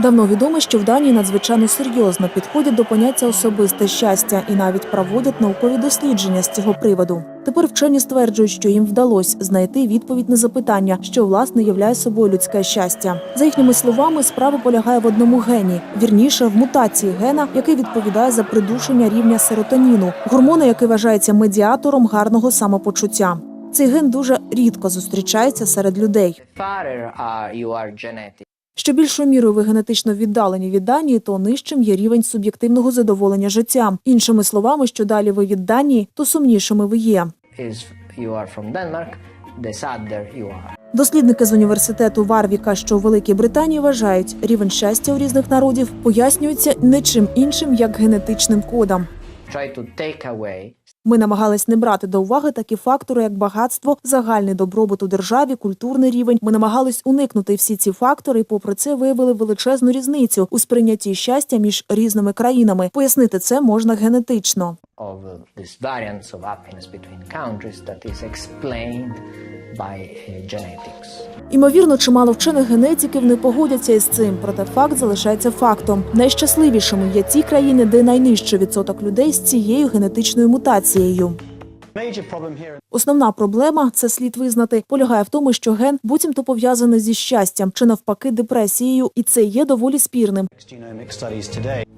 Давно відомо, що в Данії надзвичайно серйозно підходять до поняття особисте щастя і навіть проводять наукові дослідження з цього приводу. Тепер вчені стверджують, що їм вдалося знайти відповідь на запитання, що власне являє собою людське щастя. За їхніми словами, справа полягає в одному гені, вірніше в мутації гена, який відповідає за придушення рівня серотоніну, гормону, який вважається медіатором гарного самопочуття. Цей ген дуже рідко зустрічається серед людей. Що більшою мірою ви генетично віддалені від Данії, то нижчим є рівень суб'єктивного задоволення життям. Іншими словами, що далі ви від Данії, то сумнішими ви є. Дослідники з університету Варвіка, що у Великій Британії, вважають, рівень щастя у різних народів пояснюється не чим іншим, як генетичним кодом. Try to take away Ми намагались не брати до уваги такі фактори, як багатство, загальний добробут у державі, культурний рівень. Ми намагались уникнути всі ці фактори, і попри це виявили величезну різницю у сприйнятті щастя між різними країнами. Пояснити це можна генетично. By uh, genetics. Імовірно, чимало вчених генетиків не погодяться із цим, проте факт залишається фактом. Найщасливішими є ті країни, де найнижчий відсоток людей з цією генетичною мутацією. Основна проблема це слід визнати, полягає в тому, що ген буцімто пов'язаний зі щастям чи навпаки депресією, і це є доволі спірним.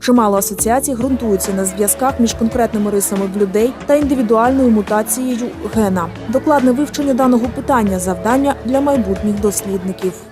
Чимало асоціацій ґрунтуються на зв'язках між конкретними рисами в людей та індивідуальною мутацією гена. Докладне вивчення даного питання завдання для майбутніх дослідників.